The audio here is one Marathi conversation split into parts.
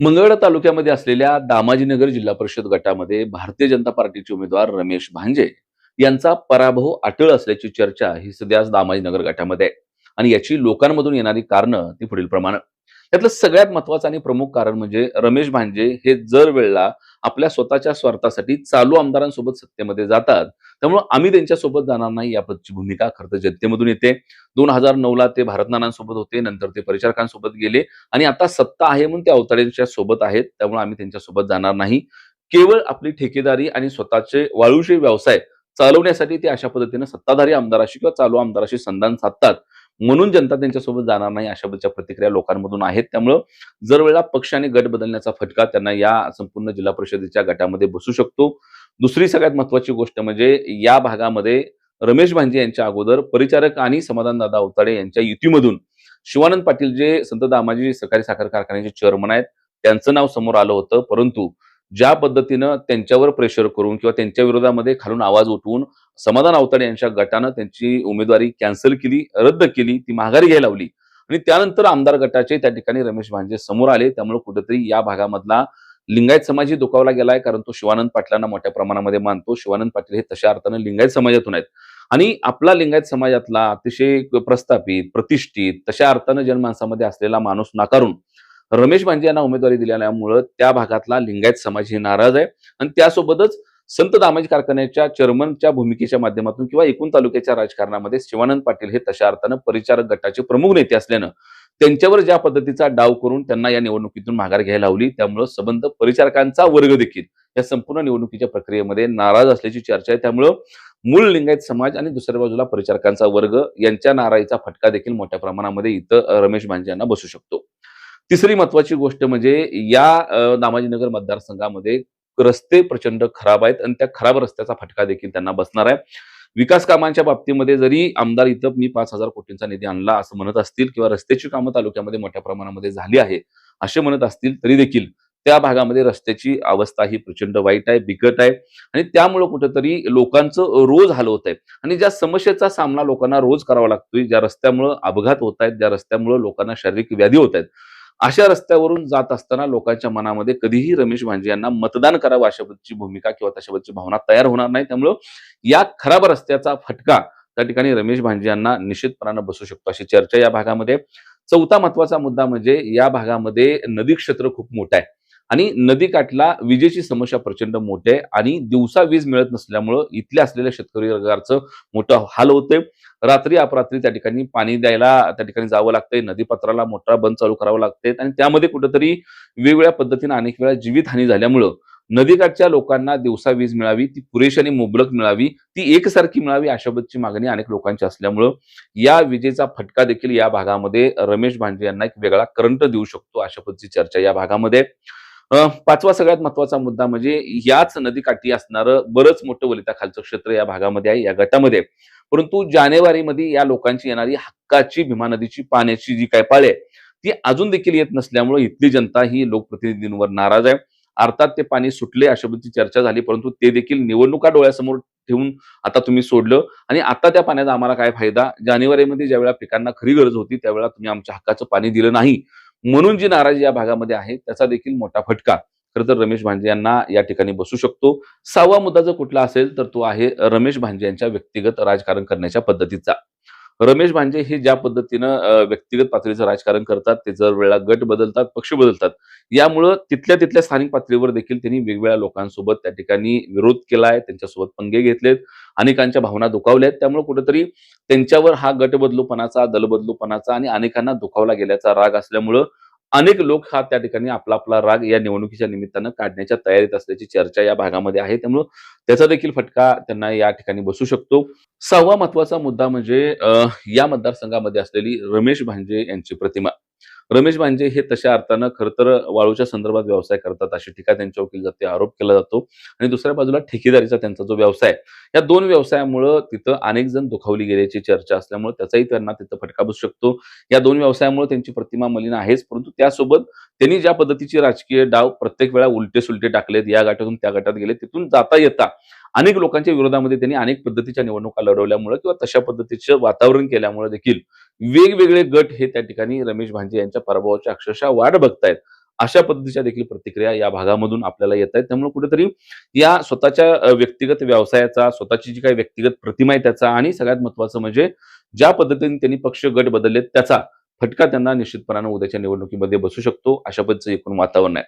मंगळवेढा तालुक्यामध्ये असलेल्या दामाजीनगर जिल्हा परिषद गटामध्ये भारतीय जनता पार्टीचे उमेदवार रमेश भांजे यांचा पराभव अटळ असल्याची चर्चा ही सध्या दामाजीनगर गटामध्ये आहे. आणि याची लोकांमधून येणारी कारणं ती पुढील प्रमाणे त्यातलं सगळ्यात महत्वाचं आणि प्रमुख कारण म्हणजे रमेश भांजे हे जर वेळेला आपल्या स्वतःच्या स्वार्थासाठी चालू आमदारांसोबत सत्तेमध्ये जातात. त्यामुळे आम्ही त्यांच्यासोबत जाणार नाही याबद्दलची भूमिका खरं तर जनतेमधून येते. दोन हजार नऊ ला ते भारतनानांसोबत होते नंतर ते परिचारकांसोबत गेले आणि आता सत्ता आहे म्हणून ते अवताड्यांच्या सोबत आहेत त्यामुळे आम्ही त्यांच्यासोबत जाणार नाही. केवळ आपली ठेकेदारी आणि स्वतःचे वाळूचे व्यवसाय चालवण्यासाठी ते अशा पद्धतीने सत्ताधारी आमदाराशी किंवा चालू आमदाराशी संधान साधतात. म्हणून जनता त्यांच्यासोबत जाणार नाही अशा प्रतिक्रिया लोकांमधून आहेत. त्यामुळं जर वेळा पक्ष आणि गट बदलण्याचा फटका त्यांना या संपूर्ण जिल्हा परिषदेच्या गटामध्ये बसू शकतो. दुसरी सगळ्यात महत्वाची गोष्ट म्हणजे या भागामध्ये रमेश भांजे यांच्या अगोदर परिचारक आणि समाधानदादा अवताडे यांच्या युतीमधून शिवानंद पाटील जे संत दामाजी सहकारी साखर कारखान्याचे चेअरमन आहेत त्यांचं नाव समोर आलं होतं. परंतु ज्या पद्धतीनं त्यांच्यावर प्रेशर करून किंवा त्यांच्या विरोधामध्ये खालून आवाज उठवून समाधान अवताडे यांच्या गटानं त्यांची उमेदवारी कॅन्सल केली रद्द केली ती माघारी घ्यायला लावली. आणि त्यानंतर आमदार गटाचे त्या ठिकाणी रमेश भांजे समोर आले. त्यामुळे कुठेतरी या भागामधला लिंगायत समाजही दुखावला गेलाय कारण तो शिवानंद पाटलांना मोठ्या प्रमाणामध्ये मानतो. शिवानंद पाटील हे तशा अर्थानं लिंगायत समाजातून आहेत. आणि आपला लिंगायत समाजातला अतिशय प्रस्थापित प्रतिष्ठित तशा अर्थानं जनमानसामध्ये असलेला माणूस नाकारून रमेश भांजे यांना उमेदवारी दिल्यामुळं त्या भागातला लिंगायत समाज ही नाराज आहे. आणि त्यासोबतच संत दामाजी कारखान्याच्या चेअरमनच्या भूमिकेच्या माध्यमातून किंवा एकूण तालुक्याच्या राजकारणामध्ये शिवानंद पाटील हे तशा अर्थानं परिचारक गटाचे प्रमुख नेते असल्यानं त्यांच्यावर ज्या पद्धतीचा डाव करून त्यांना या निवडणुकीतून माघार घ्यायला लावली त्यामुळं संबंध परिचारकांचा वर्ग देखील या संपूर्ण निवडणुकीच्या प्रक्रियेमध्ये नाराज असल्याची चर्चा आहे. त्यामुळं मूळ लिंगायत समाज आणि दुसऱ्या बाजूला परिचारकांचा वर्ग यांच्या नाराजीचा फटका देखील मोठ्या प्रमाणामध्ये इथं रमेश भांजे यांना बसू शकतो. तिसरी महत्वाची गोष्ट म्हणजे या दामाजीनगर मतदारसंघामध्ये रस्ते प्रचंड खराब आहेत आणि त्या खराब रस्त्याचा फटका देखील त्यांना बसणार आहे. विकास कामांच्या बाबतीमध्ये जरी आमदार इथं मी पाच हजार कोटींचा निधी आणला असं म्हणत असतील किंवा रस्त्याची कामं तालुक्यामध्ये मोठ्या प्रमाणामध्ये झाली आहे असे म्हणत असतील तरी देखील त्या भागामध्ये रस्त्याची अवस्था ही प्रचंड वाईट आहे बिकट आहे आणि त्यामुळं कुठेतरी लोकांचं रोज हाल होत आहे. आणि ज्या समस्येचा सामना लोकांना रोज करावा लागतोय ज्या रस्त्यामुळं अपघात होत आहेत ज्या रस्त्यामुळं लोकांना शारीरिक व्याधी होत आहेत अशा रस्त्यावरून जात असताना लोकांच्या मनामध्ये कधीही रमेश भांजे यांना मतदान करावं अशाबद्दलची भूमिका किंवा तशा भावना तयार होणार नाही. त्यामुळं या खराब रस्त्याचा फटका त्या ठिकाणी रमेश भांजे यांना निश्चितपणानं बसू शकतो अशी चर्चा या भागामध्ये. चौथा महत्त्वाचा मुद्दा म्हणजे या भागामध्ये नदी क्षेत्र खूप मोठं आहे. आणि नदीकाठला विजेची समस्या प्रचंड मोठी आहे आणि दिवसा वीज मिळत नसल्यामुळं इथल्या असलेल्या शेतकरी वर्गाचं मोठं हाल होते रात्री अपरात्री त्या ठिकाणी पाणी द्यायला त्या ठिकाणी जावं लागतंय. नदीपात्राला मोठा बंद चालू करावं लागते आणि त्यामध्ये कुठेतरी वेगवेगळ्या पद्धतीने अनेक वेळा जीवितहानी झाल्यामुळं नदीकाठच्या लोकांना दिवसा वीज मिळावी ती पुरेशी आणि मुबलक मिळावी ती एकसारखी मिळावी अशाबद्दलची मागणी अनेक लोकांची असल्यामुळं या विजेचा फटका देखील या भागामध्ये रमेश भांजे यांना एक वेगळा करंट देऊ शकतो अशा पद्धतीची चर्चा या भागामध्ये. पाचवा सगळ्यात महत्त्वाचा मुद्दा म्हणजे याच नदीकाठी असणारं बरंच मोठं वलिता खालचं क्षेत्र या भागामध्ये आहे या गटामध्ये परंतु जानेवारीमध्ये या लोकांची येणारी हक्काची भीमा नदीची पाण्याची जी काय पाळे आहे ती अजून देखील येत नसल्यामुळे इथली जनता ही लोकप्रतिनिधींवर नाराज आहे. अर्थात ते पाणी सुटले अशा चर्चा झाली परंतु ते देखील निवडणुका डोळ्यासमोर ठेवून आता तुम्ही सोडलं. आणि आता त्या पाण्याचा आम्हाला काय फायदा? जानेवारीमध्ये ज्यावेळेला पिकांना खरी गरज होती त्यावेळेला तुम्ही आमच्या हक्काचं पाणी दिलं नाही. म्हणून जी नाराजी या भागामध्ये आहे त्याचा देखील मोठा फटका. खरं तर रमेश भांजे यांना या ठिकाणी बसू शकतो. सहावा मुद्दा जर कुठला असेल तर तो आहे रमेश भांजे यांच्या व्यक्तिगत राजकारण करण्याच्या पद्धतीचा. रमेश भांजे हे ज्या पद्धतीनं व्यक्तिगत पातळीचं राजकारण करतात ते जर वेळा गट बदलतात पक्ष बदलतात यामुळं तिथल्या तिथल्या स्थानिक पातळीवर देखील त्यांनी वेगवेगळ्या लोकांसोबत त्या ठिकाणी विरोध केलाय त्यांच्यासोबत पंगे घेतलेत अनेकांच्या भावना दुखावल्यात त्यामुळे कुठेतरी त्यांच्यावर हा गट दलबदलूपणाचा आणि अनेकांना दुखावला गेल्याचा राग असल्यामुळं अनेक लोक हा त्या ठिकाणी आपला आपला राग या निवडणुकीच्या निमित्तानं काढण्याच्या तयारीत असल्याची चर्चा या भागामध्ये आहे. त्यामुळं त्याचा देखील फटका त्यांना या ठिकाणी बसू शकतो. सहावा महत्त्वाचा मुद्दा म्हणजे या मतदारसंघामध्ये असलेली रमेश भांजे यांची प्रतिमा. रमेश भांजे हे तशा अर्थानं खरं तर वाळूच्या संदर्भात व्यवसाय करतात अशी टीका त्यांच्यावर केली जाते आरोप केला जातो. आणि दुसऱ्या बाजूला ठेकेदारीचा त्यांचा जो व्यवसाय या दोन व्यवसायामुळं तिथं अनेक जण दुखावली गेल्याची चर्चा असल्यामुळे त्याचाही त्यांना तिथं फटका बसू शकतो. या दोन व्यवसायामुळे त्यांची प्रतिमा मलिन आहेच परंतु त्यासोबत त्यांनी ज्या पद्धतीची राजकीय डाव प्रत्येक वेळा उलटे सुलटे टाकलेत या गटातून त्या गटात गेले तिथून जाता येता अनेक लोकांच्या विरोधामध्ये त्यांनी अनेक पद्धतीच्या निवडणुका लढवल्यामुळे किंवा तशा पद्धतीचं वातावरण केल्यामुळे देखील वेगवेगळे गट हे त्या ठिकाणी रमेश भांजे यांच्या पराभवाच्या अक्षरशः वाट बघतायत. अशा पद्धतीच्या देखील प्रतिक्रिया या भागामधून आपल्याला येत आहेत त्यामुळे कुठेतरी या स्वतःच्या व्यक्तिगत व्यवसायाचा स्वतःची जी काही व्यक्तिगत प्रतिमा आहे त्याचा आणि सगळ्यात महत्वाचं म्हणजे ज्या पद्धतीने त्यांनी पक्ष गट बदललेत त्याचा फटका त्यांना निश्चितपणानं उद्याच्या निवडणुकीमध्ये बसू शकतो. अशा पद्धतीचं एकूण वातावरण आहे.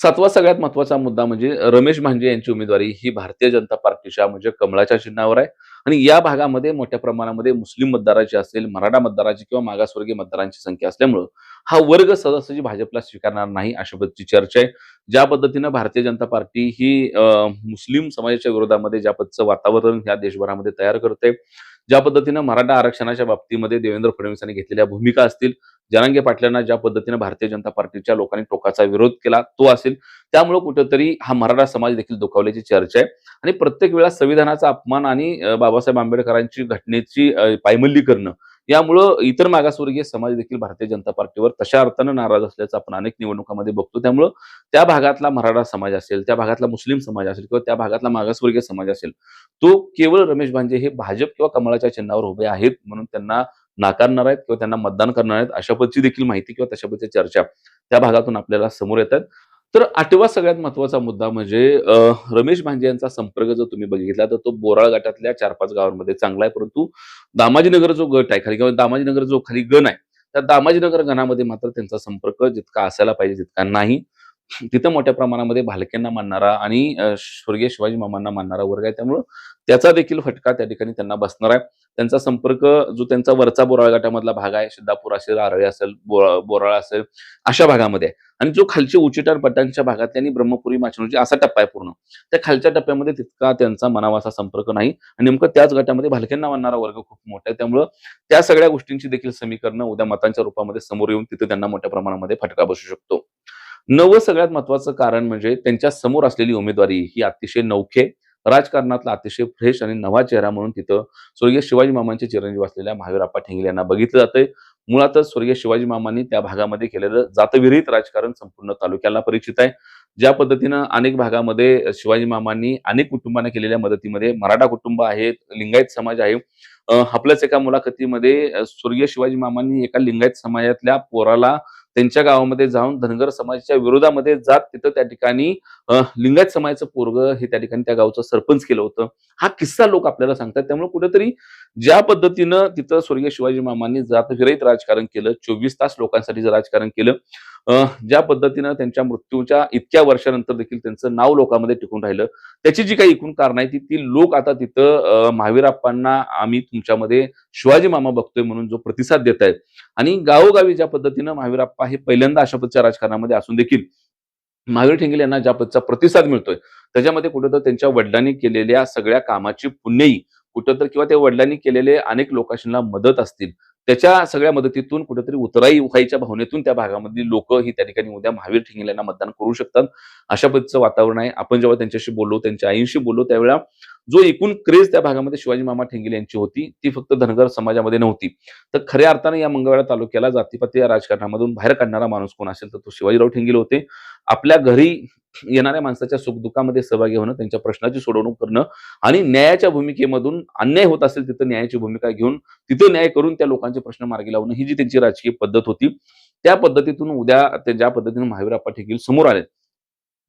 सातवा सगळ्यात महत्त्वाचा मुद्दा म्हणजे रमेश भांजे यांची उमेदवारी ही भारतीय जनता पार्टीच्या म्हणजे कमळाच्या चिन्हावर आहे. आणि या भागामध्ये मोठ्या प्रमाणामध्ये मुस्लिम मतदाराची असेल मराठा मतदाराची किंवा मागासवर्गीय मतदारांची संख्या असल्यामुळं हा वर्ग सहजासहजी भाजपला स्वीकारणार नाही अशा पद्धतीची चर्चा आहे. ज्या पद्धतीनं भारतीय जनता पार्टी ही मुस्लिम समाजाच्या विरोधामध्ये ज्या पद्धतीचं वातावरण ह्या देशभरामध्ये तयार करते ज्या पद्धतीनं मराठा आरक्षणाच्या बाबतीमध्ये देवेंद्र फडणवीसांनी घेतलेल्या भूमिका असतील जनांगे पाटलांना ज्या पद्धतीनं भारतीय जनता पार्टीच्या लोकांनी टोकाचा विरोध केला तो असेल. त्यामुळे कुठेतरी हा मराठा समाज देखील दुखावल्याची चर्चा आहे. आणि प्रत्येक वेळा संविधानाचा अपमान आणि बाबासाहेब आंबेडकरांची घटनेची पायमल्ली करणं यामुळं इतर मागासवर्गीय समाज देखील भारतीय जनता पार्टीवर तशा अर्थानं नाराज असल्याचं आपण अनेक निवडणुकामध्ये बघतो. त्यामुळं त्या भागातला मराठा समाज असेल त्या भागातला मुस्लिम समाज असेल किंवा त्या भागातला मागासवर्गीय समाज असेल तो केवळ रमेश भांजे हे भाजप किंवा कमळाच्या चिन्हावर उभे आहेत म्हणून त्यांना नाकारणार आहेत किंवा त्यांना मतदान करणार आहेत अशा पद्धतीची देखील माहिती किंवा तशा पद्धतीची चर्चा त्या भागातून आपल्याला समोर येतात. तर आठवा सगळ्यात महत्त्वाचा मुद्दा म्हणजे रमेश भांजे यांचा संपर्क जर तुम्ही बघितला तर तो बोराळ गटातल्या चार पाच गावांमध्ये चांगला आहे परंतु दामाजीनगर जो गट आहे खाली किंवा दामाजीनगर जो खाली गण आहे त्या दामाजीनगर गणामध्ये मात्र त्यांचा संपर्क जितका असायला पाहिजे तितका नाही. तिथं मोठ्या प्रमाणामध्ये भालक्यांना मानणारा आणि स्वर्गीय शिवाजी मामांना मानणारा वर्ग आहे त्यामुळं त्याचा देखील फटका त्या ठिकाणी त्यांना बसणार आहे. त्यांचा संपर्क जो त्यांचा वरचा बोराळ गटामधला भाग आहे सिद्धापूर असेल आरळे असेल बोरा- असेल अशा भागामध्ये आहे. आणि जो खालचे उचिटार पट्ट्यांच्या भागात त्यांनी ब्रह्मपुरी माचनोजी असा टप्पा आहे पूर्ण. त्या खालच्या टप्प्यामध्ये तितका त्यांचा मनावाचा संपर्क नाही आणि नेमकं त्याच गटामध्ये भालक्यांना मानणारा वर्ग खूप मोठा आहे. त्यामुळं त्या सगळ्या गोष्टींची देखील समीकरणं उद्या मतांच्या रूपामध्ये समोर येऊन तिथे त्यांना मोठ्या प्रमाणामध्ये फटका बसू शकतो. नवं सगळ्यात महत्वाचं कारण म्हणजे त्यांच्यासमोर असलेली उमेदवारी ही अतिशय नौखे राजकारणातला अतिशय फ्रेश आणि नवा चेहरा म्हणून तिथं स्वर्गीय शिवाजी मामांचे चिरंजीव असलेल्या महावीरप्पा ठेंगले यांना बघितलं जातंय. मुळातच स्वर्गीय शिवाजी मामांनी त्या भागामध्ये केलेलं जातविरहित राजकारण संपूर्ण तालुक्याला परिचित आहे. ज्या पद्धतीनं अनेक भागामध्ये शिवाजी मामांनी अनेक कुटुंबांना केलेल्या मदतीमध्ये मराठा कुटुंब आहेत लिंगायत समाज आहे. आपल्याच एका मुलाखतीमध्ये स्वर्गीय शिवाजी मामांनी एका लिंगायत समाजातल्या पोराला त्यांच्या गावामध्ये जाऊन धनगर समाजाच्या विरोधामध्ये जात तिथं त्या ठिकाणी लिंगायत समाजाचं पोरग हे त्या ठिकाणी त्या गावचं सरपंच केलं होतं. हा किस्सा लोक आपल्याला सांगतात. त्यामुळे कुठेतरी ज्या पद्धतीनं तिथं स्वर्गीय शिवाजी मामांनी जातविरहित राजकारण केलं चोवीस तास लोकांसाठी राजकारण केलं ज्या पद्धतीनं त्यांच्या मृत्यूच्या इतक्या वर्षानंतर देखील त्यांचं नाव लोकांमध्ये टिकून राहिलं त्याची जी काही एकूण कारण आहे ती ती लोक आता तिथं अं, महावीरप्पांना आम्ही तुमच्यामध्ये शिवाजी मामा बघतोय म्हणून जो प्रतिसाद देत आहेत. आणि गावोगावी ज्या पद्धतीनं महावीरप्पा हे पहिल्यांदा अशा पद्धतीच्या राजकारणामध्ये असून देखील महावीर ठेंगले यांना ज्या पद्धतीचा प्रतिसाद मिळतोय त्याच्यामध्ये कुठं तर त्यांच्या वडिलांनी केलेल्या सगळ्या कामाची पुण्यही कुठं तर किंवा त्या वडिलांनी केलेले अनेक लोकांना मदत असतील त्याच्या सगळ्या मदतीतून कुठेतरी उतराई उखाईच्या भावनेतून त्या भागामधली लोक ही त्या ठिकाणी उद्या महावीर ठेंगले यांना मतदान करू शकतात. अशा पद्धतीचं वातावरण आहे. आपण जेव्हा त्यांच्याशी बोललो त्यांच्या आईंशी बोललो त्यावेळेला जो एकूण क्रेज त्या भागामध्ये शिवाजी मामा ठेंगले यांची होती ती फक्त धनगर समाजामध्ये नव्हती. तर खऱ्या अर्थाने या मंगळवेढा तालुक्याला जातीपाती या राजकारणामधून बाहेर काढणारा माणूस कोण असेल तर तो शिवाजीराव ठेंगले होते. आपल्या घरी येणाऱ्या माणसाच्या सुखदुःखामध्ये सहभागी होणं त्यांच्या प्रश्नाची सोडवणूक करणं आणि न्यायाच्या भूमिकेमधून अन्याय होत असेल तिथं न्यायाची भूमिका घेऊन तिथं न्याय करून त्या लोकांचे प्रश्न मार्गी लावणं ही जी त्यांची राजकीय पद्धत होती त्या पद्धतीतून उद्या ज्या पद्धतीने महावीरप्पा ठेकील समोर आले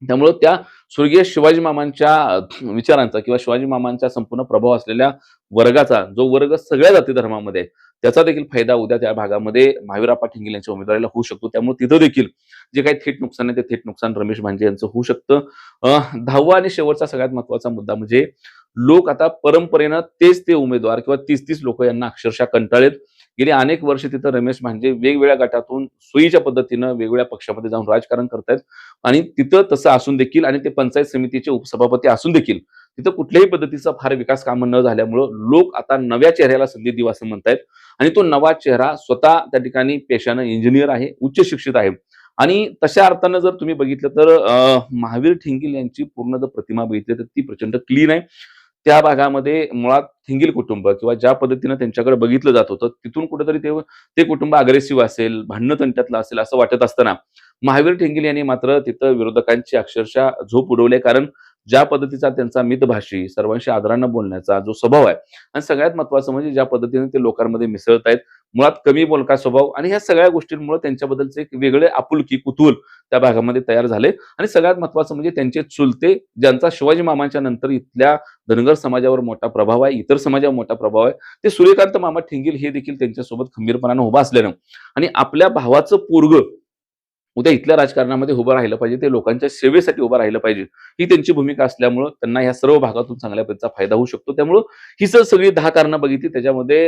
त्यामुळं त्या स्वर्गीय शिवाजी मामांच्या विचारांचा किंवा शिवाजी मामांच्या संपूर्ण प्रभाव असलेल्या वर्गाचा जो वर्ग सगळ्या जाती धर्मामध्ये त्याचा देखील फायदा उद्या त्या भागामध्ये महावीरप्पा ठिंगल यांच्या उमेदवारीला होऊ शकतो. त्यामुळे तिथं देखील जे काही थेट नुकसान आहे ते थेट नुकसान रमेश भांजे यांचं होऊ शकतं. दहावा आणि शेवटचा सगळ्यात महत्त्वाचा मुद्दा म्हणजे लोक आता परंपरेनं तेच ते उमेदवार किंवा तीस तीस लोक यांना अक्षरशः कंटाळेत गेली अनेक वर्ष तिथं रमेश भांजे वेगवेगळ्या गटातून सोयीच्या पद्धतीनं वेगवेगळ्या पक्षामध्ये जाऊन राजकारण करतायत. आणि तिथं तसं असून देखील आणि ते पंचायत समितीचे उपसभापती असून देखील तिथं कुठल्याही पद्धतीचा फार विकास कामं न झाल्यामुळं लोक आता नव्या चेहऱ्याला संधी देऊ असं म्हणतायत. आणि तो नवा चेहरा स्वतः त्या ठिकाणी पेशानं इंजिनियर आहे उच्च शिक्षित आहे. आणि तशा अर्थानं जर तुम्ही बघितलं तर महावीर ठिंगिल यांची पूर्ण जर प्रतिमा बघितली तर ती प्रचंड क्लीन आहे. त्या भागामध्ये मुळात थिंगील कुटुंब किंवा ज्या पद्धतीनं त्यांच्याकडे बघितलं जात होतं तिथून कुठेतरी ते ते कुटुंब अग्रेसिव्ह असेल भांडणं तंट्यातलं असेल असं वाटत असताना महावीर ठेंगील यांनी मात्र तिथं विरोधकांची अक्षरशः झोप उडवली कारण ज्या पद्धतीचा त्यांचा मितभाषी सर्वांशी आदरानं बोलण्याचा जो स्वभाव आहे आणि सगळ्यात महत्वाचं म्हणजे ज्या पद्धतीने ते लोकांमध्ये मिसळत आहेत मुळात कमी बोलका स्वभाव आणि ह्या सगळ्या गोष्टींमुळे त्यांच्याबद्दलचे एक वेगळे आपुलकी कुतूहल त्या भागामध्ये तयार झाले. आणि सगळ्यात महत्वाचं म्हणजे त्यांचे चुलते ज्यांचा शिवाजी मामांच्या नंतर इथल्या धनगर समाजावर मोठा प्रभाव आहे इतर समाजावर मोठा प्रभाव आहे ते सूर्यकांत मामा ठिंगील हे देखील त्यांच्यासोबत खंबीरपणानं उभा असल्यानं. आणि आपल्या भावाचं पोरग उद्या इथल्या राजकारणामध्ये उभं राहिलं पाहिजे ते लोकांच्या सेवेसाठी उभं राहिलं पाहिजे ही त्यांची भूमिका असल्यामुळं त्यांना ह्या सर्व भागातून चांगल्या पद्धतीचा फायदा होऊ शकतो. त्यामुळं ही जर सगळी दहा कारणं बघितली. त्याच्यामध्ये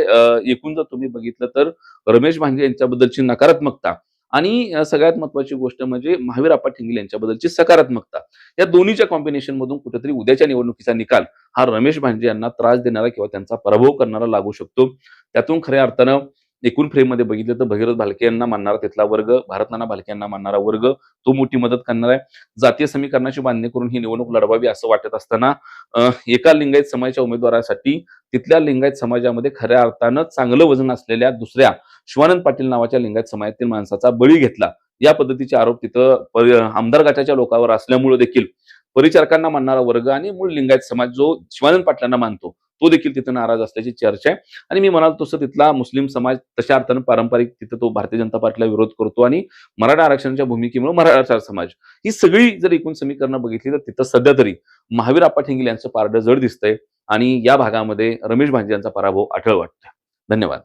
एकूण जर तुम्ही बघितलं तर रमेश भांजे यांच्याबद्दलची नकारात्मकता आणि सगळ्यात महत्वाची गोष्ट म्हणजे महावीर आप्पा ठिंगले यांच्याबद्दलची सकारात्मकता. या दोन्हीच्या कॉम्बिनेशन मधून कुठेतरी उद्याच्या निवडणुकीचा निकाल हा रमेश भांजे यांना त्रास देणारा किंवा त्यांचा पराभव करणारा लागू शकतो. त्यातून खऱ्या अर्थानं एकूण फ्रेममध्ये बघितलं तर भगीरथ भालके यांना मानणारा तिथला वर्ग भारतनाना भालके यांना मानणारा वर्ग तो मोठी मदत करणार आहे. जातीय समीकरणाची बांधणी करून ही निवडणूक लढवावी असं वाटत असताना एका लिंगायत समाजाच्या उमेदवारासाठी तिथल्या लिंगायत समाजामध्ये खऱ्या अर्थानं चांगलं वजन असलेल्या दुसऱ्या शिवानंद पाटील नावाच्या लिंगायत समाजातील माणसाचा बळी घेतला. या पद्धतीचे आरोप तिथं आमदार गटाच्या लोकांवर असल्यामुळे देखील परिचारकांना मानणारा वर्ग आणि मूळ लिंगायत समाज जो शिवानंद पाटलांना मानतो तो देखील तिथं नाराज असल्याची चर्चा आहे. आणि मी म्हणाल तसं तिथला मुस्लिम समाज तशा अर्थानं पारंपरिक तिथं तो भारतीय जनता पार्टीला विरोध करतो आणि मराठा आरक्षणाच्या भूमिकेमुळे मराठा समाज. ही सगळी जर एकूण समीकरणं बघितली तर तिथं सध्या तरी महावीर आप्पा ठिंगले यांचं पारडं जड दिसतंय आणि या भागामध्ये रमेश भांजे यांचा पराभव आठळ वाटतोय. धन्यवाद.